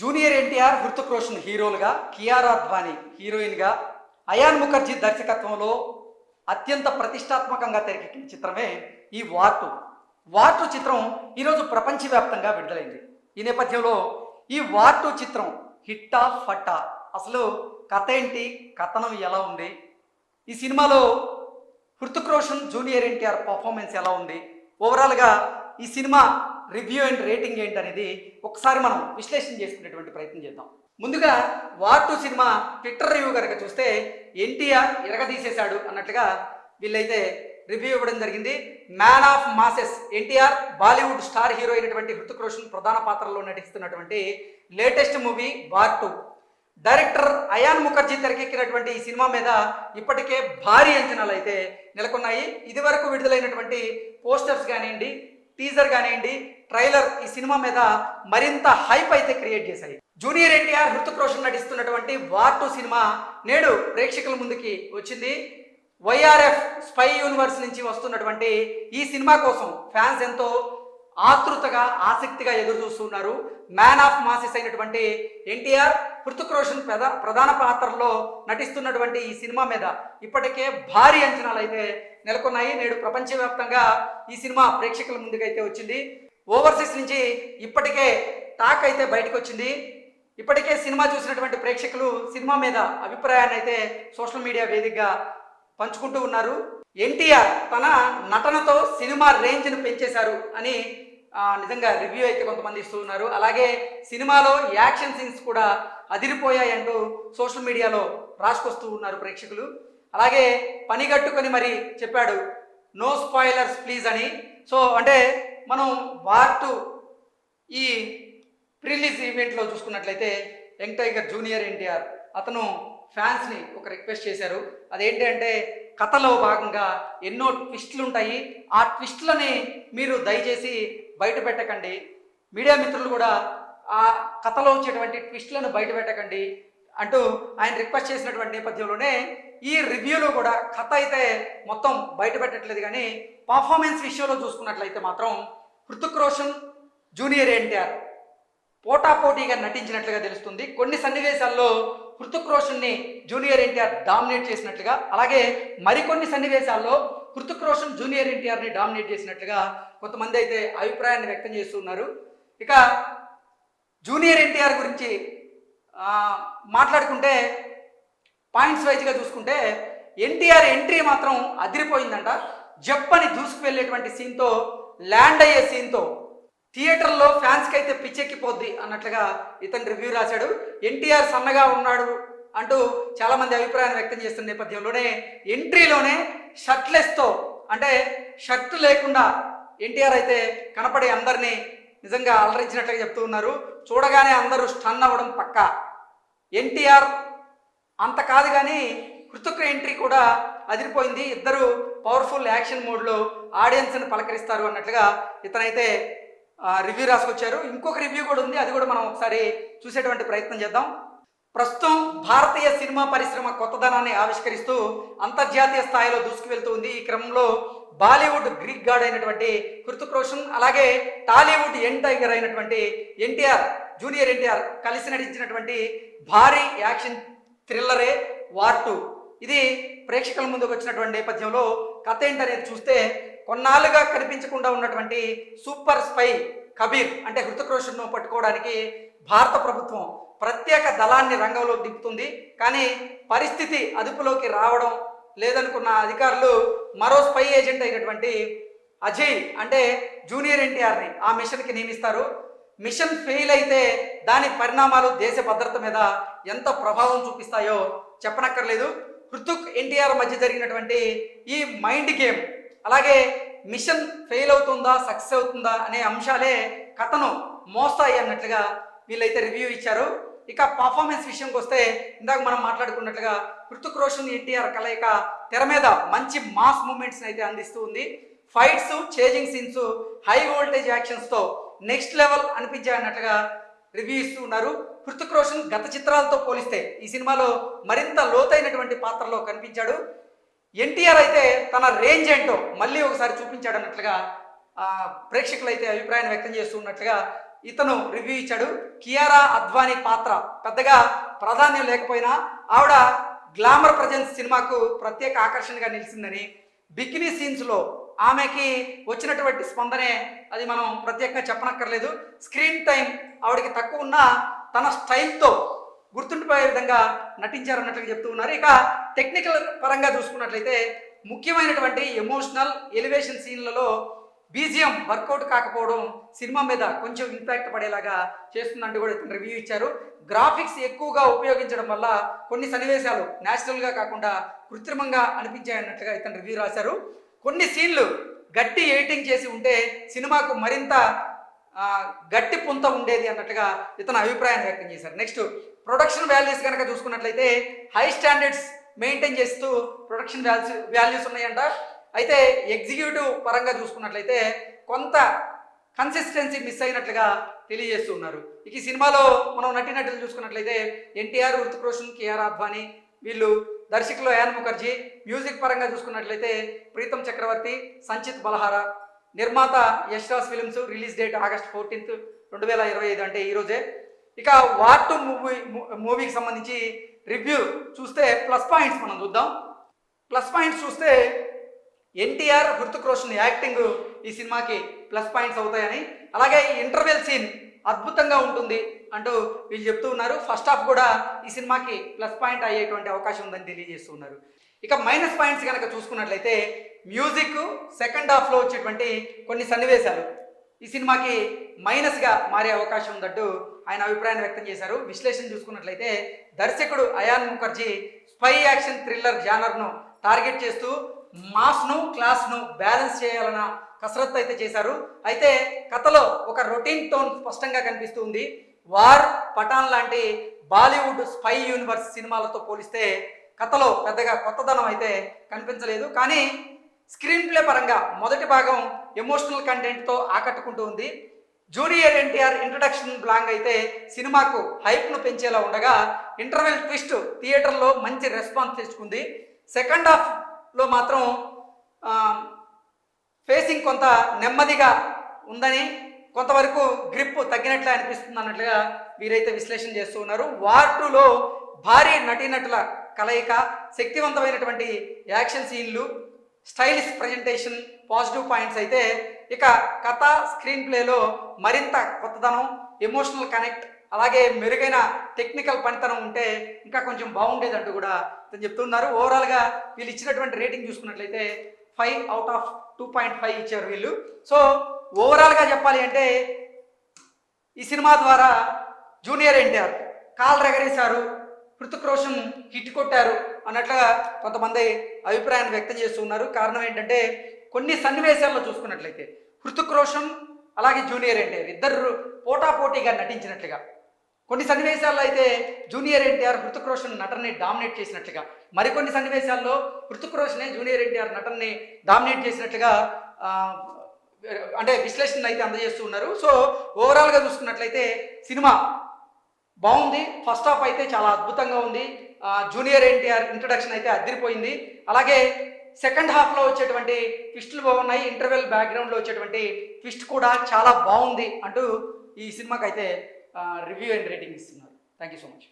Junior NTR Hrithik Roshan హీరోలుగా కియార్ అద్వానీ హీరోయిన్గా ion Mukherjee దర్శకత్వంలో అత్యంత ప్రతిష్టాత్మకంగా తెరకెక్కిన చిత్రమే ఈ వాటు వాటు చిత్రం ఈరోజు ప్రపంచవ్యాప్తంగా విడుదలైంది. ఈ నేపథ్యంలో ఈ వాటు చిత్రం హిట్టా ఫట్టా. అసలు కథ ఏంటి? కథనం ఎలా ఉంది? ఈ సినిమాలో Hrithik Roshan junior NTR performance ఎలా ఉంది? ఓవరాల్గా ఈ సినిమా రివ్యూ అండ్ రేటింగ్ ఏంటనేది ఒకసారి మనం విశ్లేషణ చేసుకునేటువంటి ప్రయత్నం చేద్దాం. ముందుగా war two cinema Twitter review కనుక చూస్తే ఎన్టీఆర్ ఇరగదీసేశాడు అన్నట్లుగా వీళ్ళైతే రివ్యూ ఇవ్వడం జరిగింది. Man of masses NTR Bollywood star hero అయినటువంటి హృతిక్ రోషన్ ప్రధాన పాత్రలో నటిస్తున్నటువంటి latest movie war two. Director Ayan Mukherjee తెరకెక్కినటువంటి ఈ సినిమా మీద ఇప్పటికే భారీ అంచనాలు అయితే నెలకొన్నాయి. ఇదివరకు విడుదలైనటువంటి పోస్టర్స్ కానివ్వండి టీజర్ కానివ్వండి ట్రైలర్ ఈ సినిమా మీద మరింత హైప్ అయితే క్రియేట్ చేశాయి. జూనియర్ ఎన్టీఆర్ హృతిక్ రోషన్ నటిస్తున్నటువంటి వార్ టూ సినిమా నేడు ప్రేక్షకుల ముందుకి వచ్చింది. వైఆర్ఎఫ్ స్పై యూనివర్స్ నుంచి వస్తున్నటువంటి ఈ సినిమా కోసం ఫ్యాన్స్ ఎంతో ఆతృతగా ఆసక్తిగా ఎదురు చూస్తున్నారు మ్యాన్ ఆఫ్ మాసెస్ అయినటువంటి ఎన్టీఆర్ హృతిక్ రోషన్ ప్రధా ప్రధాన పాత్రలో నటిస్తున్నటువంటి ఈ సినిమా మీద ఇప్పటికే భారీ అంచనాలు అయితే నెలకొన్నాయి. నేడు ప్రపంచవ్యాప్తంగా ఈ సినిమా ప్రేక్షకుల ముందుకైతే వచ్చింది. ఓవర్సీస్ నుంచి ఇప్పటికే టాక్ అయితే బయటకు వచ్చింది ఇప్పటికే సినిమా చూసినటువంటి ప్రేక్షకులు సినిమా మీద అభిప్రాయాన్ని అయితే సోషల్ మీడియా వేదికగా పంచుకుంటూ ఉన్నారు. ఎన్టీఆర్ తన నటనతో సినిమా రేంజ్ను పెంచేశారు అని నిజంగా రివ్యూ అయితే కొంతమంది ఇస్తూ ఉన్నారు. అలాగే సినిమాలో యాక్షన్ సీన్స్ కూడా అదిరిపోయాయంటూ సోషల్ మీడియాలో రాసుకొస్తూ ఉన్నారు ప్రేక్షకులు. అలాగే పనిగట్టుకొని మరి చెప్పాడు నో స్పాయిలర్స్ ప్లీజ్ అని. సో అంటే మనం వార్ట్ ఈ ప్రిలీజ్ ఈవెంట్లో చూసుకున్నట్లయితే యంగ్ టైగర్ జూనియర్ ఎన్టీఆర్ అతను ఫ్యాన్స్ని ఒక రిక్వెస్ట్ చేశారు. అదేంటి అంటే కథలో భాగంగా ఎన్నో ట్విస్టులు ఉంటాయి ఆ ట్విస్టులని మీరు దయచేసి బయట పెట్టకండి. మీడియా మిత్రులు కూడా ఆ కథలో వచ్చేటువంటి ట్విస్టులను బయట పెట్టకండి అంటూ ఆయన రిక్వెస్ట్ చేసినటువంటి నేపథ్యంలోనే ఈ రివ్యూలో కూడా కథ అయితే మొత్తం బయట పెట్టట్లేదు కానీ పర్ఫార్మెన్స్ విషయంలో చూసుకున్నట్లయితే మాత్రం హృతిక్ రోషన్ జూనియర్ ఎన్టీఆర్ పోటాపోటీగా నటించినట్లుగా తెలుస్తుంది. కొన్ని సన్నివేశాల్లో హృతిక్ రోషన్ని జూనియర్ ఎన్టీఆర్ డామినేట్ చేసినట్లుగా అలాగే మరికొన్ని సన్నివేశాల్లో హృతిక్ రోషన్ జూనియర్ ఎన్టీఆర్ని డామినేట్ చేసినట్లుగా కొంతమంది అయితే అభిప్రాయాన్ని వ్యక్తం చేస్తున్నారు ఇక జూనియర్ ఎన్టీఆర్ గురించి మాట్లాడుకుంటే పాయింట్స్ వైజ్గా చూసుకుంటే ఎన్టీఆర్ ఎంట్రీ మాత్రం అదిరిపోయిందంట. జప్పని దూసుకు వెళ్ళేటువంటి సీన్తో ల్యాండ్ అయ్యే సీన్తో థియేటర్లో ఫ్యాన్స్కి అయితే పిచ్చెక్కిపోద్ది అన్నట్లుగా ఇతను రివ్యూ రాశాడు. ఎన్టీఆర్ సన్నగా ఉన్నాడు అంటూ చాలామంది అభిప్రాయాన్ని వ్యక్తం చేస్తున్న నేపథ్యంలోనే ఎంట్రీలోనే షర్ట్లెస్తో అంటే షర్ట్ లేకుండా ఎన్టీఆర్ అయితే కనపడే అందరినీ నిజంగా అలరించినట్లుగా చెప్తూ ఉన్నారు. చూడగానే అందరూ స్టన్ అవ్వడం పక్కా. ఎన్టీఆర్ అంత కాదు కానీ కృతజ్ఞ ఎంట్రీ కూడా అదిరిపోయింది. ఇద్దరు పవర్ఫుల్ యాక్షన్ మోడ్లో ఆడియన్స్ని పలకరిస్తారు అన్నట్లుగా ఇతనైతే రివ్యూ రాసుకొచ్చారు. ఇంకొక రివ్యూ కూడా ఉంది. అది కూడా మనం ఒకసారి చూసేటువంటి ప్రయత్నం చేద్దాం. ప్రస్తుతం భారతీయ సినిమా పరిశ్రమ కొత్తదనాన్ని ఆవిష్కరిస్తూ అంతర్జాతీయ స్థాయిలో దూసుకువెళ్తూ ఉంది. ఈ క్రమంలో బాలీవుడ్ గ్రీక్ గాడ్ అయినటువంటి కృతిక్ రోషన్ అలాగే టాలీవుడ్ ఎన్ టైగర్ అయినటువంటి ఎన్టీఆర్ జూనియర్ ఎన్టీఆర్ కలిసి నటించినటువంటి భారీ యాక్షన్ థ్రిల్లరే వార్ టూ. ఇది ప్రేక్షకుల ముందుకు వచ్చినటువంటి నేపథ్యంలో కథ ఏంటనేది చూస్తే కొన్నాళ్ళుగా కనిపించకుండా ఉన్నటువంటి సూపర్ స్పై కబీర్ అంటే హృతిక్ రోషన్ను పట్టుకోవడానికి భారత ప్రభుత్వం ప్రత్యేక దళాన్ని రంగంలోకి దింపుతుంది. కానీ పరిస్థితి అదుపులోకి రావడం లేదనుకున్న అధికారులు మరో స్పై ఏజెంట్ అయినటువంటి అజయ్ అంటే జూనియర్ ఎన్టీఆర్ని ఆ మిషన్కి నియమిస్తారు. మిషన్ ఫెయిల్ అయితే దాని పరిణామాలు దేశ భద్రత మీద ఎంత ప్రభావం చూపిస్తాయో చెప్పనక్కర్లేదు. హృతుక్ ఎన్టీఆర్ మధ్య జరిగినటువంటి ఈ మైండ్ గేమ్ అలాగే మిషన్ ఫెయిల్ అవుతుందా సక్సెస్ అవుతుందా అనే అంశాలే కథను మోస్తాయి అన్నట్లుగా వీళ్ళైతే రివ్యూ ఇచ్చారు. ఇక పర్ఫార్మెన్స్ విషయంకి వస్తే ఇందాక మనం మాట్లాడుకున్నట్లుగా హృతిక్ రోషన్ ఎన్టీఆర్ కలయిక తెర మీద మంచి మాస్ మూమెంట్స్ని అయితే అందిస్తూ ఉంది. Fights chasing scenes high voltage యాక్షన్స్తో next level అనిపించాయన్నట్లుగా రివ్యూ ఇస్తూ ఉన్నారు. హృతిక్ రోషన్ గత చిత్రాలతో పోలిస్తే ఈ సినిమాలో మరింత లోతైనటువంటి పాత్రలో కనిపించాడు. ఎన్టీఆర్ అయితే తన రేంజ్ ఏంటో మళ్ళీ ఒకసారి చూపించాడు అన్నట్లుగా ప్రేక్షకులు అయితే అభిప్రాయాన్ని వ్యక్తం చేస్తున్నట్లుగా ఇతను రివ్యూ ఇచ్చాడు. కియారా అద్వానీ పాత్ర పెద్దగా ప్రాధాన్యం లేకపోయినా ఆవిడ గ్లామర్ ప్రజెన్స్ సినిమాకు ప్రత్యేక ఆకర్షణగా నిలిచిందని బికినీ సీన్స్లో ఆమెకి వచ్చినటువంటి స్పందనే అది మనం ప్రత్యేకంగా చెప్పనక్కర్లేదు. స్క్రీన్ టైం ఆవిడకి తక్కువ ఉన్న తన స్టైల్తో గుర్తుండిపోయే విధంగా నటించారన్నట్లుగా చెప్తూ ఉన్నారు. ఇక టెక్నికల్ పరంగా చూసుకున్నట్లయితే ముఖ్యమైనటువంటి ఎమోషనల్ ఎలివేషన్ సీన్లలో బీజిఎం వర్కౌట్ కాకపోవడం సినిమా మీద కొంచెం ఇంపాక్ట్ పడేలాగా చేస్తుందంటూ కూడా ఇతను రివ్యూ ఇచ్చారు. గ్రాఫిక్స్ ఎక్కువగా ఉపయోగించడం వల్ల కొన్ని సన్నివేశాలు న్యాచురల్గా కాకుండా కృత్రిమంగా అనిపించాయన్నట్లుగా ఇతను రివ్యూ రాశారు. కొన్ని సీన్లు గట్టి ఎడిటింగ్ చేసి ఉంటే సినిమాకు మరింత గట్టి పుంత ఉండేది అన్నట్టుగా ఇతను అభిప్రాయాన్ని వ్యక్తం చేశారు. నెక్స్ట్ ప్రొడక్షన్ వాల్యూస్ కనుక చూసుకున్నట్లయితే హై స్టాండర్డ్స్ మెయింటైన్ చేస్తూ ప్రొడక్షన్ వాల్యూ వాల్యూస్ ఉన్నాయంట. అయితే ఎగ్జిక్యూటివ్ పరంగా చూసుకున్నట్లయితే కొంత కన్సిస్టెన్సీ మిస్ అయినట్లుగా తెలియజేస్తూ ఉన్నారు. ఇక ఈ సినిమాలో మనం నటినట్లు చూసుకున్నట్లయితే ఎన్టీఆర్ హృతిక్ రోషన్ కేఆర్ అద్వానీ వీళ్ళు దర్శకులు యాన్ ముఖర్జీ మ్యూజిక్ పరంగా చూసుకున్నట్లయితే ప్రీతం చక్రవర్తి సంచిత్ బలహారా నిర్మాత Yash Raj films release date August fourteenth రెండు వేల ఇరవై ఐదు అంటే ఈరోజే ఇక వార్ టు మూవీ మూవీకి సంబంధించి రివ్యూ చూస్తే ప్లస్ పాయింట్స్ మనం చూద్దాం. ప్లస్ పాయింట్స్ చూస్తే ఎన్టీఆర్ హృతిక్ రోషన్ యాక్టింగ్ ఈ సినిమాకి ప్లస్ పాయింట్స్ అవుతాయని అలాగే ఈ ఇంటర్వెల్ సీన్ అద్భుతంగా ఉంటుంది అంటూ వీళ్ళు చెప్తూ ఉన్నారు. ఫస్ట్ హాఫ్ కూడా ఈ సినిమాకి ప్లస్ పాయింట్ అయ్యేటువంటి అవకాశం ఉందని తెలియజేస్తూ ఉన్నారు. ఇక మైనస్ పాయింట్స్ కనుక చూసుకున్నట్లయితే మ్యూజిక్ సెకండ్ హాఫ్లో వచ్చేటువంటి కొన్ని సన్నివేశాలు. ఈ సినిమాకి మైనస్గా మారే అవకాశం ఉందంటూ ఆయన అభిప్రాయాన్ని వ్యక్తం చేశారు. విశ్లేషణ చూసుకున్నట్లయితే దర్శకుడు Ayan Mukherjee spy action thriller జానర్ను target చేస్తూ మాస్ను క్లాస్ను బ్యాలెన్స్ చేయాలన్న కసరత్తు అయితే చేశారు. అయితే కథలో ఒక రొటీన్ టోన్ స్పష్టంగా కనిపిస్తూ ఉంది. వార్ పఠాన్ లాంటి బాలీవుడ్ స్పై యూనివర్స్ సినిమాలతో పోలిస్తే కథలో పెద్దగా కొత్తదనం అయితే కనిపించలేదు. కానీ స్క్రీన్ ప్లే పరంగా మొదటి భాగం ఎమోషనల్ కంటెంట్తో ఆకట్టుకుంటూ ఉంది. జూనియర్ ఎన్టీఆర్ ఇంట్రడక్షన్ బ్లాంగ్ అయితే సినిమాకు హైప్ను పెంచేలా ఉండగా ఇంటర్వెల్ ట్విస్ట్ థియేటర్లో మంచి రెస్పాన్స్ తెచ్చుకుంది. సెకండ్ హాఫ్లో మాత్రం ఫేసింగ్ కొంత నెమ్మదిగా ఉందని కొంతవరకు గ్రిప్ తగ్గినట్లు అనిపిస్తుంది అన్నట్లుగా వీరైతే విశ్లేషణ చేస్తూ ఉన్నారు. వార్ టూలో భారీ నటీనటుల కలయిక శక్తివంతమైనటువంటి యాక్షన్ సీన్లు స్టైలిష్ ప్రజెంటేషన్ పాజిటివ్ పాయింట్స్ అయితే ఇక కథ స్క్రీన్ ప్లేలో మరింత కొత్తదనం ఎమోషనల్ కనెక్ట్ అలాగే మెరుగైన టెక్నికల్ పనితనం ఉంటే ఇంకా కొంచెం బాగుండేదంటూ కూడా ఇతను చెప్తున్నారు. ఓవరాల్గా వీళ్ళు ఇచ్చినటువంటి రేటింగ్ చూసుకున్నట్లయితే five out of two point five ఇచ్చారు వీళ్ళు. సో ఓవరాల్గా చెప్పాలి అంటే ఈ సినిమా ద్వారా జూనియర్ ఎన్టీఆర్ కాలు రెగరేశారు హృతిక్ రోషన్ హిట్ కొట్టారు అన్నట్లుగా కొంతమంది అభిప్రాయాన్ని వ్యక్తం చేస్తున్నారు కారణం ఏంటంటే కొన్ని సన్నివేశాల్లో చూసుకున్నట్లయితే హృతిక్ రోషన్ అలాగే జూనియర్ ఎన్టీఆర్ ఇద్దరు పోటాపోటీగా నటించినట్లుగా కొన్ని సన్నివేశాల్లో అయితే జూనియర్ ఎన్టీఆర్ హృతిక్ రోషన్ నటనని డామినేట్ చేసినట్లుగా మరికొన్ని సన్నివేశాల్లో హృతిక్ రోషనే జూనియర్ ఎన్టీఆర్ నటనని డామినేట్ చేసినట్లుగా అంటే విశ్లేషణ అయితే అందజేస్తూ ఉన్నారు. సో ఓవరాల్గా చూసుకున్నట్లయితే సినిమా బాగుంది. ఫస్ట్ హాఫ్ అయితే చాలా అద్భుతంగా ఉంది. జూనియర్ ఎన్టీఆర్ ఇంట్రడక్షన్ అయితే అదిరిపోయింది అలాగే సెకండ్ హాఫ్లో వచ్చేటువంటి ట్విస్టులు బాగున్నాయి. ఇంటర్వెల్ బ్యాక్గ్రౌండ్లో వచ్చేటువంటి ట్విస్ట్ కూడా చాలా బాగుంది అంటూ ఈ సినిమాకి అయితే రివ్యూ అండ్ రేటింగ్ ఇస్తున్నారు. Thank you so much